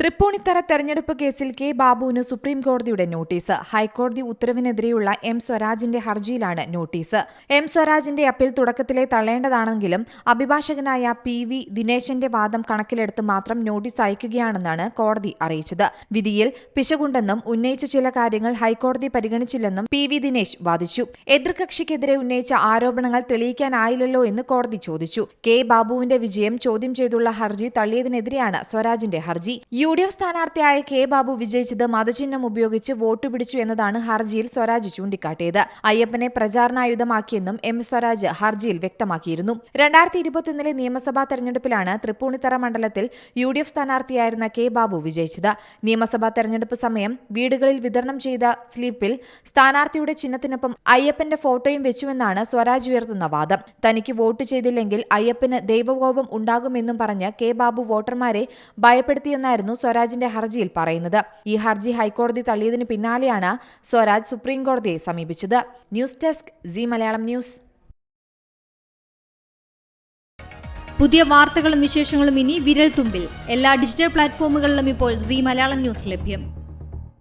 തൃപ്പൂണിത്തറ തെരഞ്ഞെടുപ്പ് കേസിൽ കെ ബാബുവിന് സുപ്രീം കോടതിയുടെ നോട്ടീസ്. ഹൈക്കോടതി ഉത്തരവിനെതിരെയുള്ള എം സ്വരാജിന്റെ ഹർജിയിലാണ് നോട്ടീസ്. എം സ്വരാജിന്റെ അപ്പീൽ തുടക്കത്തിലെ തള്ളേണ്ടതാണെങ്കിലും അഭിഭാഷകനായ പി വി ദിനേശന്റെ വാദം കണക്കിലെടുത്ത് മാത്രം നോട്ടീസ് അയക്കുകയാണെന്നാണ് കോടതി അറിയിച്ചത്. വിധിയിൽ പിശകുണ്ടെന്നും ഉന്നയിച്ച ചില കാര്യങ്ങൾ ഹൈക്കോടതി പരിഗണിച്ചില്ലെന്നും പി വി ദിനേശ് വാദിച്ചു. എതിർകക്ഷിക്കെതിരെ ഉന്നയിച്ച ആരോപണങ്ങൾ തെളിയിക്കാനായില്ലല്ലോ എന്ന് കോടതി ചോദിച്ചു. കെ ബാബുവിന്റെ വിജയം ചോദ്യം ചെയ്തുള്ള ഹർജി തള്ളിയതിനെതിരെയാണ് സ്വരാജിന്റെ ഹർജി. യു ഡി എഫ് സ്ഥാനാർത്ഥിയായ കെ ബാബു വിജയിച്ചത് മതചിഹ്നം ഉപയോഗിച്ച് വോട്ട് പിടിച്ചു എന്നതാണ് ഹർജിയിൽ സ്വരാജ് ചൂണ്ടിക്കാട്ടിയത്. അയ്യപ്പനെ പ്രചാരണായുധമാക്കിയെന്നും എം സ്വരാജ് ഹർജിയിൽ വ്യക്തമാക്കിയിരുന്നു. രണ്ടായിരത്തി ഇരുപത്തിയൊന്നിലെ നിയമസഭാ തെരഞ്ഞെടുപ്പിലാണ് തൃപ്പൂണിത്തറ മണ്ഡലത്തിൽ യു ഡി എഫ് സ്ഥാനാർത്ഥിയായിരുന്ന കെ ബാബു വിജയിച്ചത്. നിയമസഭാ തെരഞ്ഞെടുപ്പ് സമയം വീടുകളിൽ വിതരണം ചെയ്ത സ്ലീപ്പിൽ സ്ഥാനാർത്ഥിയുടെ ചിഹ്നത്തിനൊപ്പം അയ്യപ്പന്റെ ഫോട്ടോയും വെച്ചുവെന്നാണ് സ്വരാജ് ഉയർത്തുന്ന വാദം. തനിക്ക് വോട്ട് ചെയ്തില്ലെങ്കിൽ അയ്യപ്പന് ദൈവകോപം ഉണ്ടാകുമെന്നും പറഞ്ഞ് കെ ബാബു വോട്ടർമാരെ ഭയപ്പെടുത്തിയെന്നായിരുന്നു സ്വരാജിന്റെ ഹർജിയിൽ പറയുന്നത്. ഈ ഹർജി ഹൈക്കോടതി തള്ളിയതിന് പിന്നാലെയാണ് സ്വരാജ് സുപ്രീം കോടതിയെ സമീപിച്ചത്. News desk Zee Malayalam news. പുതിയ വാർത്തകളും വിശേഷങ്ങളും ഇനി വിരൽ തുമ്പിൽ എല്ലാ ഡിജിറ്റൽ പ്ലാറ്റ്ഫോമുകളിലും ഇപ്പോൾ സി മലയാളം ന്യൂസ് ലഭ്യം.